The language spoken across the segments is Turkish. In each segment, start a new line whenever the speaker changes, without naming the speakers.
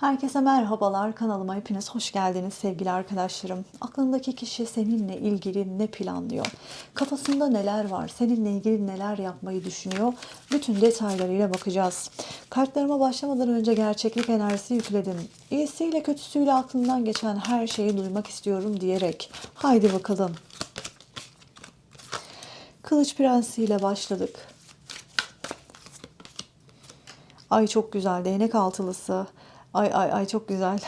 Herkese merhabalar. Kanalıma hepiniz hoş geldiniz sevgili arkadaşlarım. Aklındaki kişi seninle ilgili ne planlıyor? Kafasında neler var? Seninle ilgili neler yapmayı düşünüyor? Bütün detaylarıyla bakacağız. Kartlarıma başlamadan önce gerçeklik enerjisi yükledim. İyisiyle kötüsüyle aklından geçen her şeyi duymak istiyorum diyerek. Haydi bakalım. Kılıç Prensi ile başladık. Ay çok güzel. Değnek altılısı. Ay ay ay çok güzel.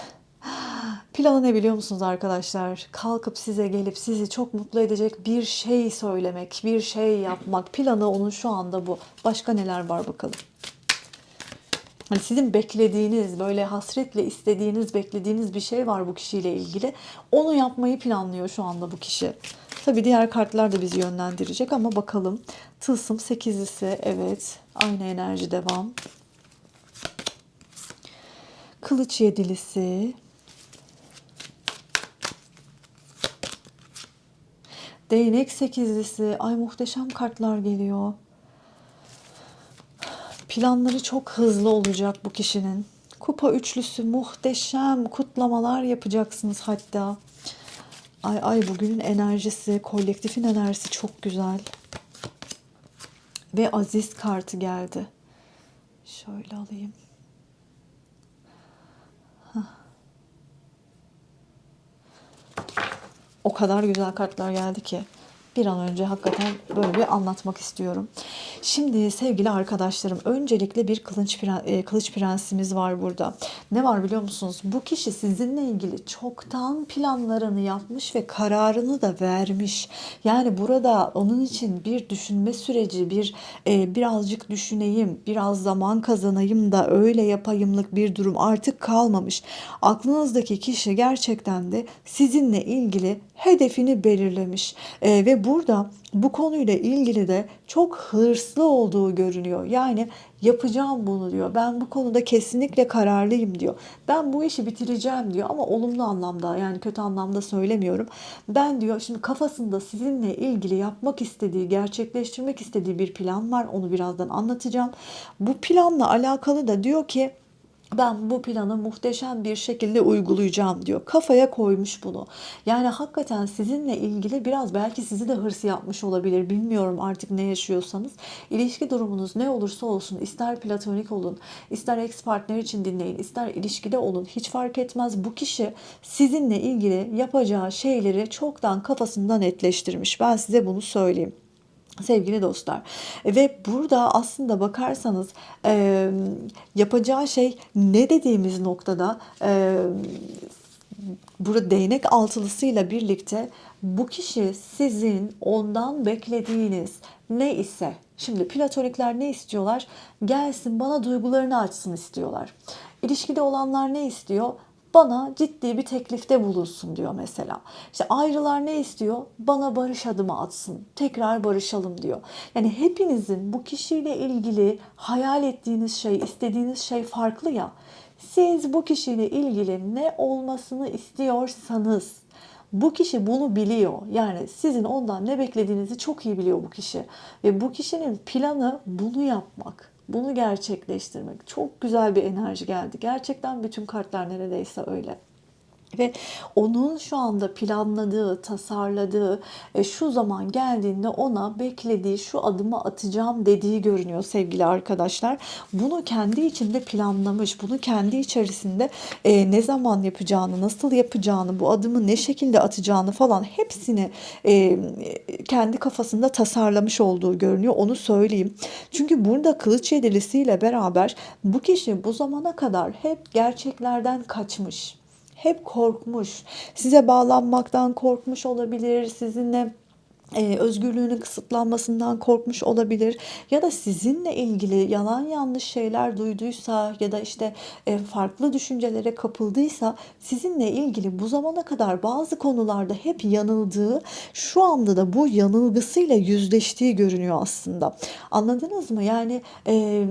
Planı ne biliyor musunuz arkadaşlar? Kalkıp size gelip sizi çok mutlu edecek bir şey söylemek, bir şey yapmak. Planı onun şu anda bu. Başka neler var bakalım. Hani sizin beklediğiniz, böyle hasretle istediğiniz, beklediğiniz bir şey var bu kişiyle ilgili. Onu yapmayı planlıyor şu anda bu kişi. Tabii diğer kartlar da bizi yönlendirecek ama bakalım. Tılsım sekizlisi evet. Aynı enerji devam. Kılıç yedilisi. Değnek sekizlisi. Ay muhteşem kartlar geliyor. Planları çok hızlı olacak bu kişinin. Kupa üçlüsü muhteşem kutlamalar yapacaksınız hatta. Ay ay bugünün enerjisi, kolektifin enerjisi çok güzel. Ve aziz kartı geldi. Şöyle alayım. O kadar güzel kartlar geldi ki bir an önce hakikaten böyle bir anlatmak istiyorum. Şimdi sevgili arkadaşlarım öncelikle bir kılıç, e, kılıç prensimiz var burada. Ne var biliyor musunuz? Bu kişi sizinle ilgili çoktan planlarını yapmış ve kararını da vermiş. Yani burada onun için bir düşünme süreci, bir e, birazcık düşüneyim, biraz zaman kazanayım da öyle yapayımlık bir durum artık kalmamış. Aklınızdaki kişi gerçekten de sizinle ilgili hedefini belirlemiş e, ve burada bu konuyla ilgili de çok hırslı olduğu görünüyor. Yani yapacağım bunu diyor. Ben bu konuda kesinlikle kararlıyım diyor. Ben bu işi bitireceğim diyor ama olumlu anlamda yani kötü anlamda söylemiyorum. Ben diyor şimdi kafasında sizinle ilgili yapmak istediği, gerçekleştirmek istediği bir plan var. Onu birazdan anlatacağım. Bu planla alakalı da diyor ki ben bu planı muhteşem bir şekilde uygulayacağım diyor. Kafaya koymuş bunu. Yani hakikaten sizinle ilgili biraz belki sizi de hırs yapmış olabilir. Bilmiyorum artık ne yaşıyorsanız. İlişki durumunuz ne olursa olsun ister platonik olun, ister ex partner için dinleyin, ister ilişkide olun hiç fark etmez. Bu kişi sizinle ilgili yapacağı şeyleri çoktan kafasında netleştirmiş. Ben size bunu söyleyeyim. Sevgili dostlar ve burada aslında bakarsanız e, yapacağı şey ne dediğimiz noktada e, burada değnek altılısıyla birlikte bu kişi sizin ondan beklediğiniz ne ise şimdi platonikler ne istiyorlar? Gelsin bana duygularını açsın istiyorlar. İlişkide olanlar ne istiyor? Bana ciddi bir teklifte bulunsun diyor mesela. İşte ayrılar ne istiyor? Bana barış adımı atsın. Tekrar barışalım diyor. Yani hepinizin bu kişiyle ilgili hayal ettiğiniz şey, istediğiniz şey farklı ya. Siz bu kişiyle ilgili ne olmasını istiyorsanız bu kişi bunu biliyor. Yani sizin ondan ne beklediğinizi çok iyi biliyor bu kişi. Ve bu kişinin planı bunu yapmak bunu gerçekleştirmek. Çok güzel bir enerji geldi. Gerçekten bütün kartlar neredeyse öyle. Ve onun şu anda planladığı, tasarladığı e, şu zaman geldiğinde ona beklediği şu adımı atacağım dediği görünüyor sevgili arkadaşlar. Bunu kendi içinde planlamış, bunu kendi içerisinde e, ne zaman yapacağını, nasıl yapacağını, bu adımı ne şekilde atacağını falan hepsini e, kendi kafasında tasarlamış olduğu görünüyor. Onu söyleyeyim. Çünkü burada kılıç yedilisiyle beraber bu kişi bu zamana kadar hep gerçeklerden kaçmış hep korkmuş. Size bağlanmaktan korkmuş olabilir. Sizinle e, özgürlüğünün kısıtlanmasından korkmuş olabilir ya da sizinle ilgili yalan yanlış şeyler duyduysa ya da işte e, farklı düşüncelere kapıldıysa sizinle ilgili bu zamana kadar bazı konularda hep yanıldığı şu anda da bu yanılgısıyla yüzleştiği görünüyor aslında. Anladınız mı? Yani e,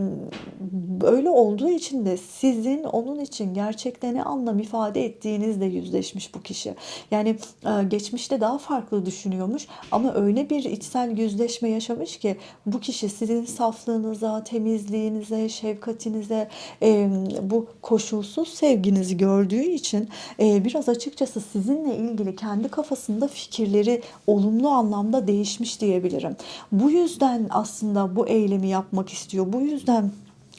böyle olduğu için de sizin onun için gerçekten ne anlam ifade ettiğinizle yüzleşmiş bu kişi. Yani e, geçmişte daha farklı düşünüyormuş ama Öyle bir içsel yüzleşme yaşamış ki bu kişi sizin saflığınıza, temizliğinize, şefkatinize, e, bu koşulsuz sevginizi gördüğü için e, biraz açıkçası sizinle ilgili kendi kafasında fikirleri olumlu anlamda değişmiş diyebilirim. Bu yüzden aslında bu eylemi yapmak istiyor. Bu yüzden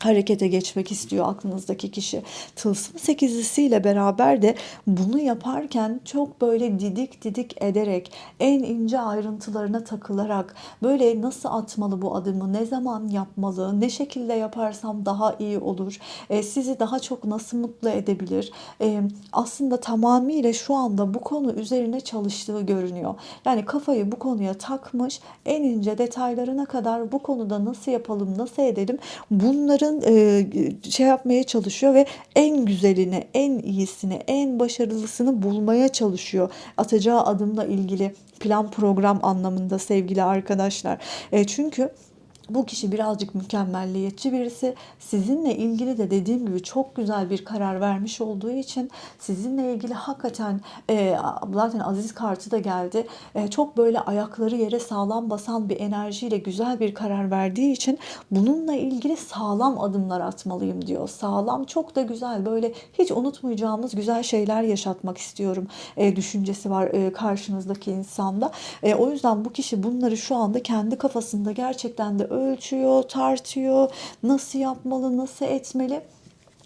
harekete geçmek istiyor aklınızdaki kişi. Tılsım sekizlisiyle beraber de bunu yaparken çok böyle didik didik ederek en ince ayrıntılarına takılarak böyle nasıl atmalı bu adımı, ne zaman yapmalı, ne şekilde yaparsam daha iyi olur, e, sizi daha çok nasıl mutlu edebilir. E, aslında tamamıyla şu anda bu konu üzerine çalıştığı görünüyor. Yani kafayı bu konuya takmış, en ince detaylarına kadar bu konuda nasıl yapalım, nasıl edelim bunların e, şey yapmaya çalışıyor ve en güzelini, en iyisini, en başarılısını bulmaya çalışıyor. Atacağı adımla ilgili plan program anlamında sevgili arkadaşlar. E, çünkü bu kişi birazcık mükemmelliyetçi birisi. Sizinle ilgili de dediğim gibi çok güzel bir karar vermiş olduğu için sizinle ilgili hakikaten e, zaten Aziz kartı da geldi. E, çok böyle ayakları yere sağlam basan bir enerjiyle güzel bir karar verdiği için bununla ilgili sağlam adımlar atmalıyım diyor. Sağlam çok da güzel böyle hiç unutmayacağımız güzel şeyler yaşatmak istiyorum e, düşüncesi var e, karşınızdaki insanda. E, o yüzden bu kişi bunları şu anda kendi kafasında gerçekten de ölçüyor, tartıyor, nasıl yapmalı, nasıl etmeli.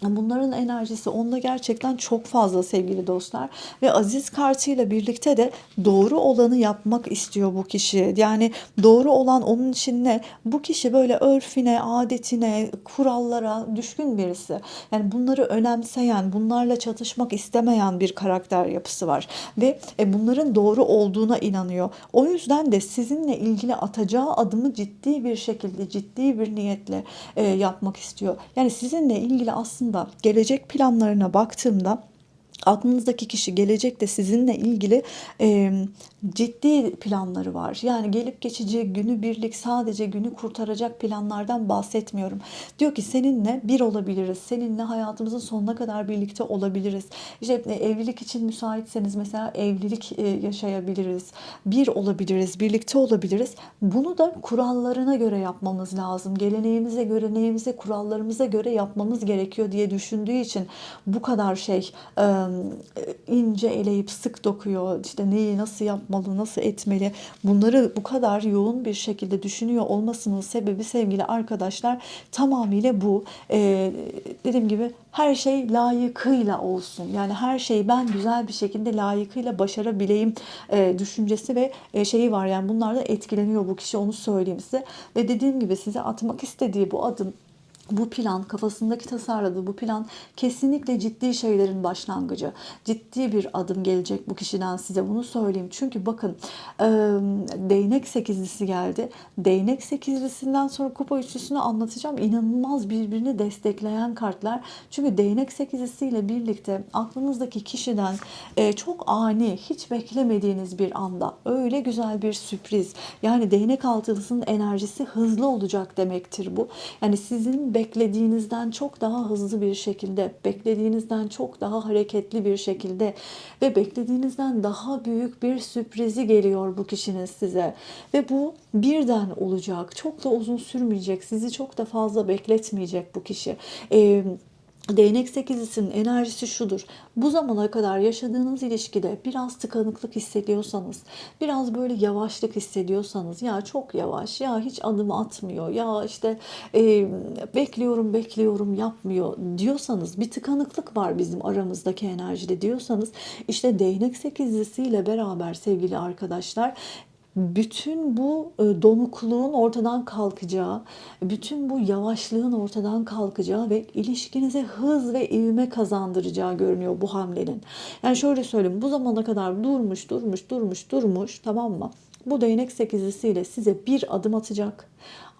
Bunların enerjisi onda gerçekten çok fazla sevgili dostlar ve aziz kartıyla birlikte de doğru olanı yapmak istiyor bu kişi. Yani doğru olan onun için ne? Bu kişi böyle örfine, adetine, kurallara düşkün birisi. Yani bunları önemseyen, bunlarla çatışmak istemeyen bir karakter yapısı var ve e, bunların doğru olduğuna inanıyor. O yüzden de sizinle ilgili atacağı adımı ciddi bir şekilde, ciddi bir niyetle e, yapmak istiyor. Yani sizinle ilgili aslında aslında gelecek planlarına baktığımda aklınızdaki kişi gelecekte sizinle ilgili e, ciddi planları var. Yani gelip geçici günü birlik sadece günü kurtaracak planlardan bahsetmiyorum. Diyor ki seninle bir olabiliriz. Seninle hayatımızın sonuna kadar birlikte olabiliriz. İşte evlilik için müsaitseniz mesela evlilik e, yaşayabiliriz. Bir olabiliriz, birlikte olabiliriz. Bunu da kurallarına göre yapmamız lazım. Geleneğimize, göreneğimize, kurallarımıza göre yapmamız gerekiyor diye düşündüğü için bu kadar şey ince eleyip sık dokuyor. İşte neyi nasıl yapmalı, nasıl etmeli bunları bu kadar yoğun bir şekilde düşünüyor olmasının sebebi sevgili arkadaşlar tamamıyla bu. Ee, dediğim gibi her şey layıkıyla olsun. Yani her şeyi ben güzel bir şekilde layıkıyla başarabileyim e, düşüncesi ve e, şeyi var. Yani bunlarla etkileniyor bu kişi onu söyleyeyim size. Ve dediğim gibi size atmak istediği bu adım bu plan, kafasındaki tasarladığı bu plan kesinlikle ciddi şeylerin başlangıcı. Ciddi bir adım gelecek bu kişiden size bunu söyleyeyim. Çünkü bakın e, değnek sekizlisi geldi. Değnek sekizlisinden sonra kupa üçlüsünü anlatacağım. İnanılmaz birbirini destekleyen kartlar. Çünkü değnek sekizlisiyle birlikte aklınızdaki kişiden e, çok ani, hiç beklemediğiniz bir anda öyle güzel bir sürpriz. Yani değnek altılısının enerjisi hızlı olacak demektir bu. Yani sizin beklediğinizden çok daha hızlı bir şekilde, beklediğinizden çok daha hareketli bir şekilde ve beklediğinizden daha büyük bir sürprizi geliyor bu kişinin size. Ve bu birden olacak. Çok da uzun sürmeyecek. Sizi çok da fazla bekletmeyecek bu kişi. Ee, Değnek sekizlisinin enerjisi şudur. Bu zamana kadar yaşadığınız ilişkide biraz tıkanıklık hissediyorsanız, biraz böyle yavaşlık hissediyorsanız, ya çok yavaş, ya hiç adım atmıyor, ya işte e, bekliyorum bekliyorum yapmıyor diyorsanız, bir tıkanıklık var bizim aramızdaki enerjide diyorsanız, işte değnek sekizlisiyle beraber sevgili arkadaşlar bütün bu e, donukluğun ortadan kalkacağı, bütün bu yavaşlığın ortadan kalkacağı ve ilişkinize hız ve ivme kazandıracağı görünüyor bu hamlenin. Yani şöyle söyleyeyim bu zamana kadar durmuş durmuş durmuş durmuş tamam mı? Bu değnek sekizlisiyle size bir adım atacak.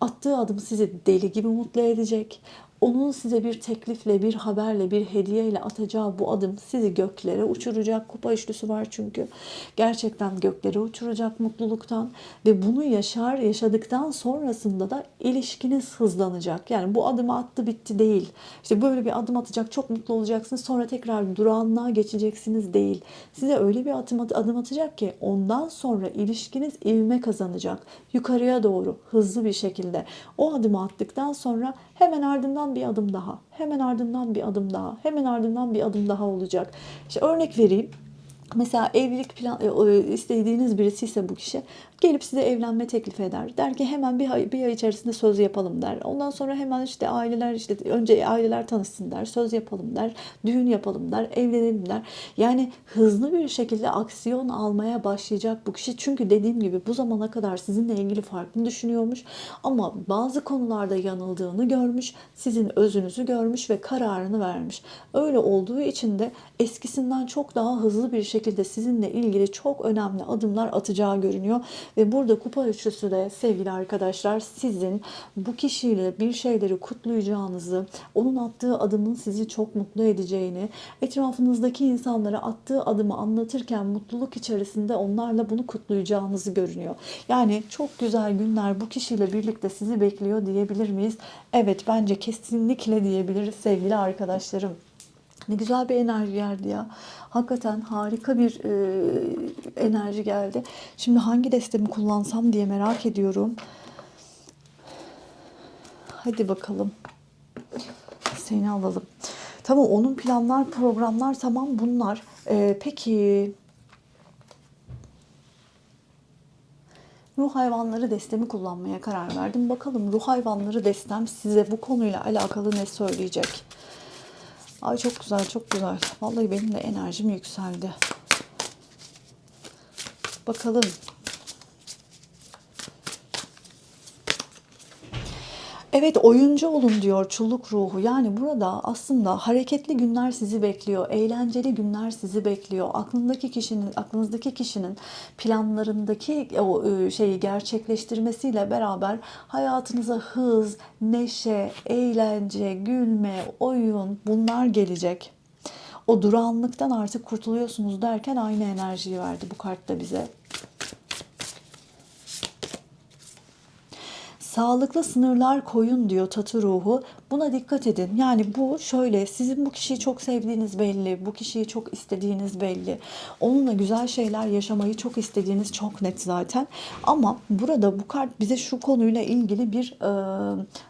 Attığı adım sizi deli gibi mutlu edecek. Onun size bir teklifle, bir haberle, bir hediyeyle atacağı bu adım sizi göklere uçuracak. Kupa üçlüsü var çünkü. Gerçekten göklere uçuracak mutluluktan ve bunu yaşar, yaşadıktan sonrasında da ilişkiniz hızlanacak. Yani bu adımı attı bitti değil. İşte böyle bir adım atacak, çok mutlu olacaksınız. Sonra tekrar durağanlığa geçeceksiniz değil. Size öyle bir adım, adım atacak ki ondan sonra ilişkiniz ivme kazanacak. Yukarıya doğru hızlı bir şekilde. O adımı attıktan sonra hemen ardından bir adım daha. Hemen ardından bir adım daha. Hemen ardından bir adım daha olacak. İşte örnek vereyim. Mesela evlilik plan e, istediğiniz birisi ise bu kişi gelip size evlenme teklif eder. Der ki hemen bir ay, bir ay içerisinde söz yapalım der. Ondan sonra hemen işte aileler işte önce aileler tanışsın der. Söz yapalım der. Düğün yapalım der. Evlenelim der. Yani hızlı bir şekilde aksiyon almaya başlayacak bu kişi. Çünkü dediğim gibi bu zamana kadar sizinle ilgili farklı düşünüyormuş. Ama bazı konularda yanıldığını görmüş. Sizin özünüzü görmüş ve kararını vermiş. Öyle olduğu için de eskisinden çok daha hızlı bir şekilde sizinle ilgili çok önemli adımlar atacağı görünüyor. Ve burada kupa üçlüsü de sevgili arkadaşlar sizin bu kişiyle bir şeyleri kutlayacağınızı, onun attığı adımın sizi çok mutlu edeceğini, etrafınızdaki insanlara attığı adımı anlatırken mutluluk içerisinde onlarla bunu kutlayacağınızı görünüyor. Yani çok güzel günler bu kişiyle birlikte sizi bekliyor diyebilir miyiz? Evet bence kesinlikle diyebiliriz sevgili arkadaşlarım. Ne güzel bir enerji geldi ya. Hakikaten harika bir e, enerji geldi. Şimdi hangi destemi kullansam diye merak ediyorum. Hadi bakalım. Seni alalım. Tamam onun planlar, programlar tamam bunlar. E, peki ruh hayvanları destemi kullanmaya karar verdim. Bakalım ruh hayvanları destem size bu konuyla alakalı ne söyleyecek? Ay çok güzel, çok güzel. Vallahi benim de enerjim yükseldi. Bakalım. Evet oyuncu olun diyor çulluk ruhu. Yani burada aslında hareketli günler sizi bekliyor. Eğlenceli günler sizi bekliyor. Aklındaki kişinin, aklınızdaki kişinin planlarındaki o e, şeyi gerçekleştirmesiyle beraber hayatınıza hız, neşe, eğlence, gülme, oyun bunlar gelecek. O durağanlıktan artık kurtuluyorsunuz derken aynı enerjiyi verdi bu kart da bize. Sağlıklı sınırlar koyun diyor Tatı ruhu. Buna dikkat edin. Yani bu şöyle sizin bu kişiyi çok sevdiğiniz belli. Bu kişiyi çok istediğiniz belli. Onunla güzel şeyler yaşamayı çok istediğiniz çok net zaten. Ama burada bu kart bize şu konuyla ilgili bir e,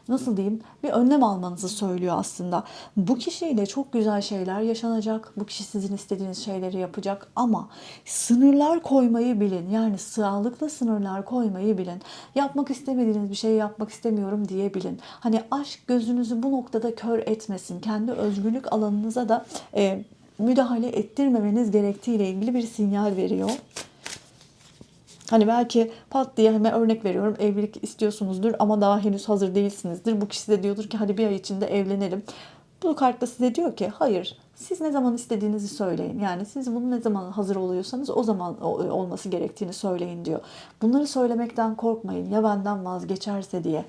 nasıl diyeyim bir önlem almanızı söylüyor aslında. Bu kişiyle çok güzel şeyler yaşanacak. Bu kişi sizin istediğiniz şeyleri yapacak ama sınırlar koymayı bilin. Yani sağlıklı sınırlar koymayı bilin. Yapmak istemediğiniz bir şey yapmak istemiyorum diyebilin. Hani aşk gözünüzü bu noktada kör etmesin. Kendi özgürlük alanınıza da e, müdahale ettirmemeniz gerektiğiyle ilgili bir sinyal veriyor. Hani belki pat diye hemen örnek veriyorum evlilik istiyorsunuzdur ama daha henüz hazır değilsinizdir. Bu kişi de diyordur ki hadi bir ay içinde evlenelim. Bu kartta size diyor ki hayır siz ne zaman istediğinizi söyleyin. Yani siz bunu ne zaman hazır oluyorsanız o zaman olması gerektiğini söyleyin diyor. Bunları söylemekten korkmayın ya benden vazgeçerse diye.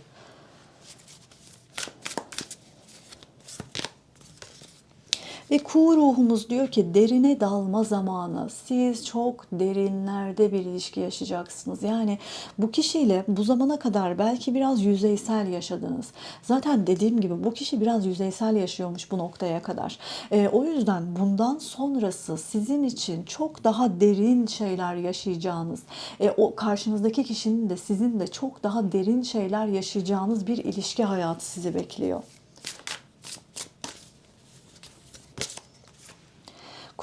Ve kuğu ruhumuz diyor ki derine dalma zamanı. Siz çok derinlerde bir ilişki yaşayacaksınız. Yani bu kişiyle bu zamana kadar belki biraz yüzeysel yaşadınız. Zaten dediğim gibi bu kişi biraz yüzeysel yaşıyormuş bu noktaya kadar. E, o yüzden bundan sonrası sizin için çok daha derin şeyler yaşayacağınız, e, o karşınızdaki kişinin de sizin de çok daha derin şeyler yaşayacağınız bir ilişki hayatı sizi bekliyor.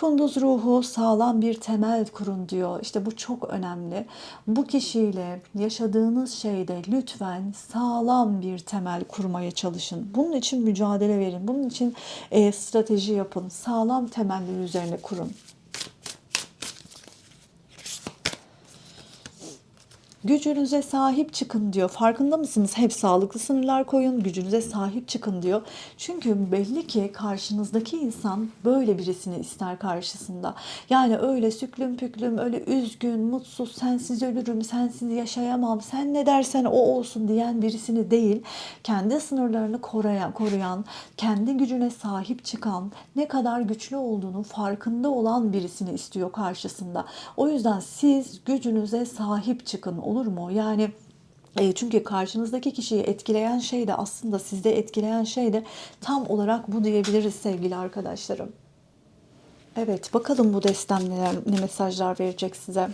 Kunduz ruhu sağlam bir temel kurun diyor. İşte bu çok önemli. Bu kişiyle yaşadığınız şeyde lütfen sağlam bir temel kurmaya çalışın. Bunun için mücadele verin. Bunun için e, strateji yapın. Sağlam temeller üzerine kurun. Gücünüze sahip çıkın diyor. Farkında mısınız? Hep sağlıklı sınırlar koyun, gücünüze sahip çıkın diyor. Çünkü belli ki karşınızdaki insan böyle birisini ister karşısında. Yani öyle süklüm püklüm, öyle üzgün, mutsuz, sensiz ölürüm, sensiz yaşayamam, sen ne dersen o olsun diyen birisini değil, kendi sınırlarını koruyan, koruyan, kendi gücüne sahip çıkan, ne kadar güçlü olduğunu farkında olan birisini istiyor karşısında. O yüzden siz gücünüze sahip çıkın olur mu? Yani e, çünkü karşınızdaki kişiyi etkileyen şey de aslında sizde etkileyen şey de tam olarak bu diyebiliriz sevgili arkadaşlarım. Evet bakalım bu destem neler, ne mesajlar verecek size.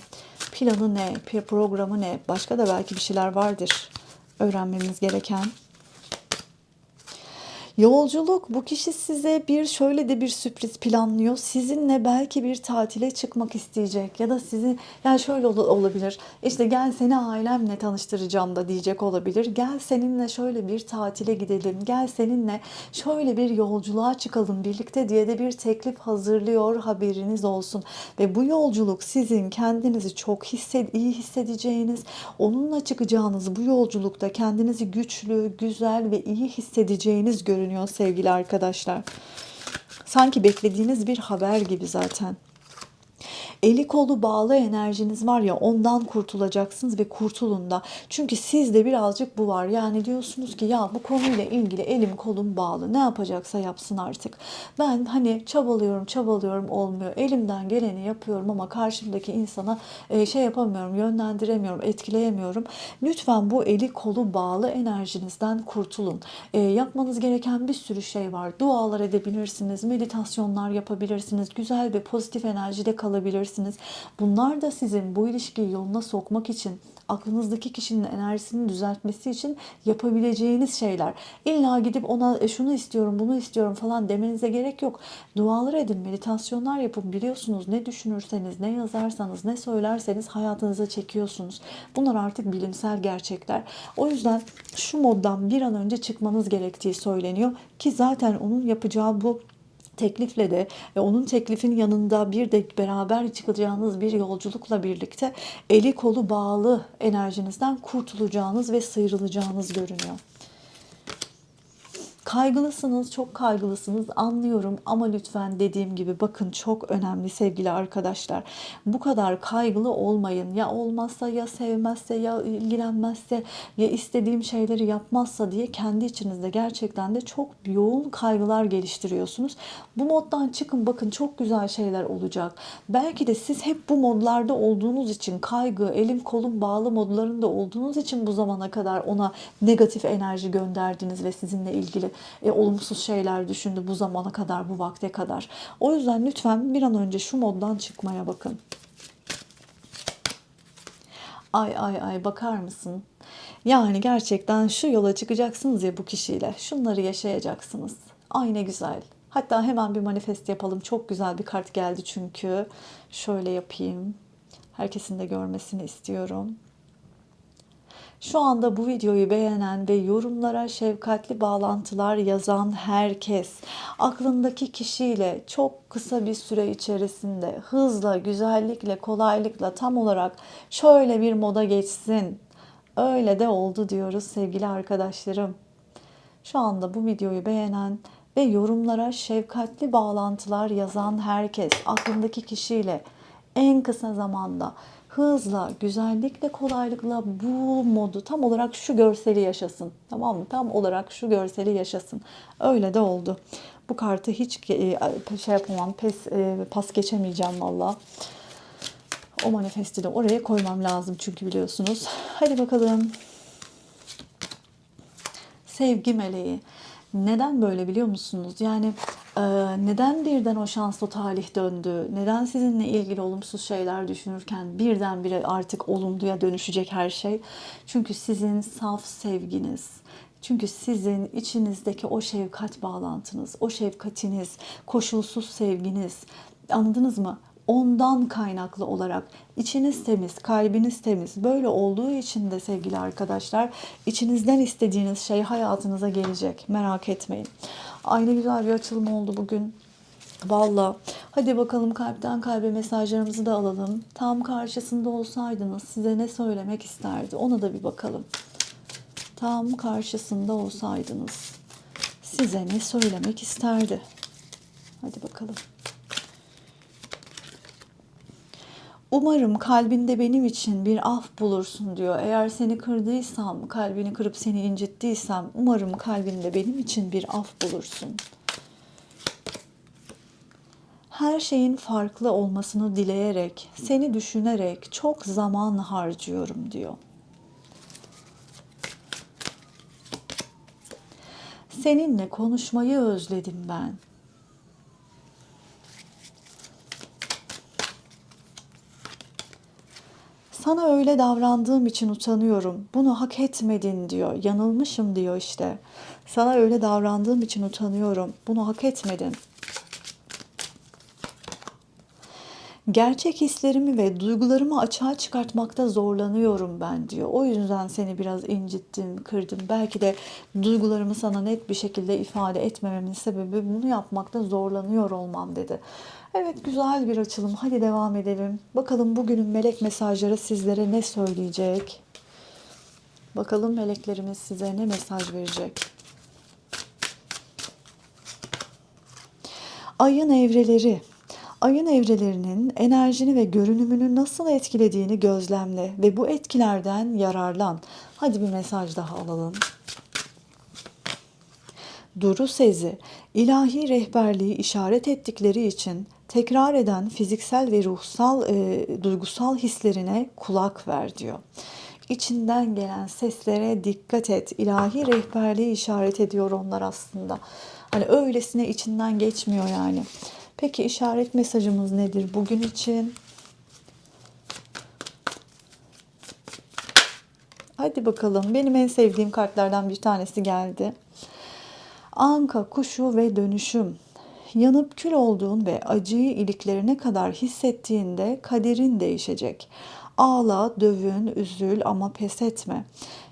Planı ne, programı ne, başka da belki bir şeyler vardır öğrenmemiz gereken. Yolculuk bu kişi size bir şöyle de bir sürpriz planlıyor. Sizinle belki bir tatile çıkmak isteyecek ya da sizi yani şöyle ol- olabilir. İşte gel seni ailemle tanıştıracağım da diyecek olabilir. Gel seninle şöyle bir tatile gidelim. Gel seninle şöyle bir yolculuğa çıkalım birlikte diye de bir teklif hazırlıyor haberiniz olsun. Ve bu yolculuk sizin kendinizi çok hissed iyi hissedeceğiniz, onunla çıkacağınız bu yolculukta kendinizi güçlü, güzel ve iyi hissedeceğiniz görünüyor sevgili arkadaşlar. Sanki beklediğiniz bir haber gibi zaten. Eli kolu bağlı enerjiniz var ya ondan kurtulacaksınız ve kurtulun da. Çünkü sizde birazcık bu var. Yani diyorsunuz ki ya bu konuyla ilgili elim kolum bağlı. Ne yapacaksa yapsın artık. Ben hani çabalıyorum çabalıyorum olmuyor. Elimden geleni yapıyorum ama karşımdaki insana e, şey yapamıyorum, yönlendiremiyorum, etkileyemiyorum. Lütfen bu eli kolu bağlı enerjinizden kurtulun. E, yapmanız gereken bir sürü şey var. Dualar edebilirsiniz, meditasyonlar yapabilirsiniz, güzel ve pozitif enerjide kalabilirsiniz. Bunlar da sizin bu ilişkiyi yoluna sokmak için, aklınızdaki kişinin enerjisini düzeltmesi için yapabileceğiniz şeyler. İlla gidip ona "E, şunu istiyorum, bunu istiyorum falan demenize gerek yok. Dualar edin, meditasyonlar yapın. Biliyorsunuz ne düşünürseniz, ne yazarsanız, ne söylerseniz hayatınıza çekiyorsunuz. Bunlar artık bilimsel gerçekler. O yüzden şu moddan bir an önce çıkmanız gerektiği söyleniyor ki zaten onun yapacağı bu teklifle de ve onun teklifin yanında bir de beraber çıkacağınız bir yolculukla birlikte eli kolu bağlı enerjinizden kurtulacağınız ve sıyrılacağınız görünüyor. Kaygılısınız, çok kaygılısınız anlıyorum ama lütfen dediğim gibi bakın çok önemli sevgili arkadaşlar. Bu kadar kaygılı olmayın. Ya olmazsa ya sevmezse ya ilgilenmezse ya istediğim şeyleri yapmazsa diye kendi içinizde gerçekten de çok yoğun kaygılar geliştiriyorsunuz. Bu moddan çıkın bakın çok güzel şeyler olacak. Belki de siz hep bu modlarda olduğunuz için kaygı, elim kolum bağlı modlarında olduğunuz için bu zamana kadar ona negatif enerji gönderdiniz ve sizinle ilgili e, olumsuz şeyler düşündü bu zamana kadar, bu vakte kadar. O yüzden lütfen bir an önce şu moddan çıkmaya bakın. Ay ay ay bakar mısın? Yani gerçekten şu yola çıkacaksınız ya bu kişiyle. Şunları yaşayacaksınız. Ay ne güzel. Hatta hemen bir manifest yapalım. Çok güzel bir kart geldi çünkü. Şöyle yapayım. Herkesin de görmesini istiyorum. Şu anda bu videoyu beğenen ve yorumlara şefkatli bağlantılar yazan herkes aklındaki kişiyle çok kısa bir süre içerisinde hızla, güzellikle, kolaylıkla tam olarak şöyle bir moda geçsin. Öyle de oldu diyoruz sevgili arkadaşlarım. Şu anda bu videoyu beğenen ve yorumlara şefkatli bağlantılar yazan herkes aklındaki kişiyle en kısa zamanda hızla, güzellikle, kolaylıkla bu modu tam olarak şu görseli yaşasın. Tamam mı? Tam olarak şu görseli yaşasın. Öyle de oldu. Bu kartı hiç e, şey yapamam, pes, e, pas geçemeyeceğim valla. O manifesti de oraya koymam lazım çünkü biliyorsunuz. Hadi bakalım. Sevgi meleği. Neden böyle biliyor musunuz? Yani neden birden o şanslı talih döndü? Neden sizinle ilgili olumsuz şeyler düşünürken birdenbire artık olumluya dönüşecek her şey? Çünkü sizin saf sevginiz, çünkü sizin içinizdeki o şefkat bağlantınız, o şefkatiniz, koşulsuz sevginiz, anladınız mı? Ondan kaynaklı olarak içiniz temiz, kalbiniz temiz. Böyle olduğu için de sevgili arkadaşlar içinizden istediğiniz şey hayatınıza gelecek. Merak etmeyin. Aynı güzel bir açılım oldu bugün. Valla Hadi bakalım kalpten kalbe mesajlarımızı da alalım. Tam karşısında olsaydınız size ne söylemek isterdi? Ona da bir bakalım. Tam karşısında olsaydınız size ne söylemek isterdi? Hadi bakalım. Umarım kalbinde benim için bir af bulursun diyor. Eğer seni kırdıysam, kalbini kırıp seni incittiysem, umarım kalbinde benim için bir af bulursun. Her şeyin farklı olmasını dileyerek, seni düşünerek çok zaman harcıyorum diyor. Seninle konuşmayı özledim ben. Sana öyle davrandığım için utanıyorum. Bunu hak etmedin diyor. Yanılmışım diyor işte. Sana öyle davrandığım için utanıyorum. Bunu hak etmedin. Gerçek hislerimi ve duygularımı açığa çıkartmakta zorlanıyorum ben diyor. O yüzden seni biraz incittim, kırdım. Belki de duygularımı sana net bir şekilde ifade etmememin sebebi bunu yapmakta zorlanıyor olmam dedi. Evet güzel bir açılım. Hadi devam edelim. Bakalım bugünün melek mesajları sizlere ne söyleyecek? Bakalım meleklerimiz size ne mesaj verecek? Ayın evreleri. Ayın evrelerinin enerjini ve görünümünü nasıl etkilediğini gözlemle ve bu etkilerden yararlan. Hadi bir mesaj daha alalım. Duru sezi, ilahi rehberliği işaret ettikleri için tekrar eden fiziksel ve ruhsal, e, duygusal hislerine kulak ver diyor. İçinden gelen seslere dikkat et. İlahi rehberliği işaret ediyor onlar aslında. Hani öylesine içinden geçmiyor yani. Peki işaret mesajımız nedir bugün için? Hadi bakalım. Benim en sevdiğim kartlardan bir tanesi geldi. Anka, kuşu ve dönüşüm. Yanıp kül olduğun ve acıyı iliklerine kadar hissettiğinde kaderin değişecek. Ağla, dövün, üzül ama pes etme.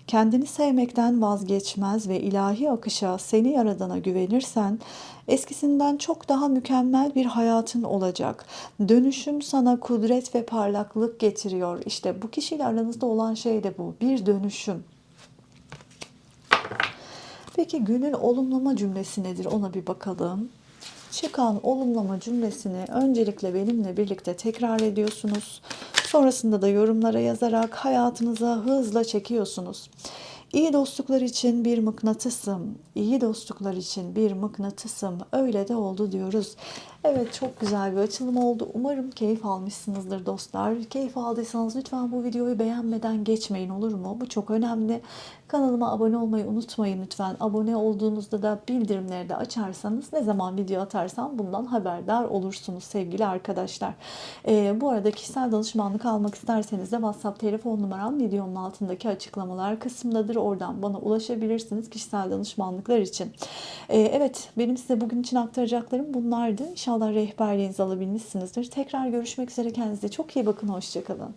Kendini sevmekten vazgeçmez ve ilahi akışa seni yaradana güvenirsen eskisinden çok daha mükemmel bir hayatın olacak. Dönüşüm sana kudret ve parlaklık getiriyor. İşte bu kişiyle aranızda olan şey de bu. Bir dönüşüm. Peki günün olumlama cümlesi nedir? Ona bir bakalım. Çıkan olumlama cümlesini öncelikle benimle birlikte tekrar ediyorsunuz. Sonrasında da yorumlara yazarak hayatınıza hızla çekiyorsunuz. İyi dostluklar için bir mıknatısım, iyi dostluklar için bir mıknatısım, öyle de oldu diyoruz. Evet çok güzel bir açılım oldu. Umarım keyif almışsınızdır dostlar. Keyif aldıysanız lütfen bu videoyu beğenmeden geçmeyin olur mu? Bu çok önemli. Kanalıma abone olmayı unutmayın lütfen. Abone olduğunuzda da bildirimleri de açarsanız ne zaman video atarsam bundan haberdar olursunuz sevgili arkadaşlar. Ee, bu arada kişisel danışmanlık almak isterseniz de WhatsApp telefon numaram videonun altındaki açıklamalar kısmındadır. Oradan bana ulaşabilirsiniz kişisel danışmanlıklar için. Ee, evet benim size bugün için aktaracaklarım bunlardı. İnşallah rehberliğinizi alabilmişsinizdir. Tekrar görüşmek üzere kendinize çok iyi bakın. Hoşçakalın.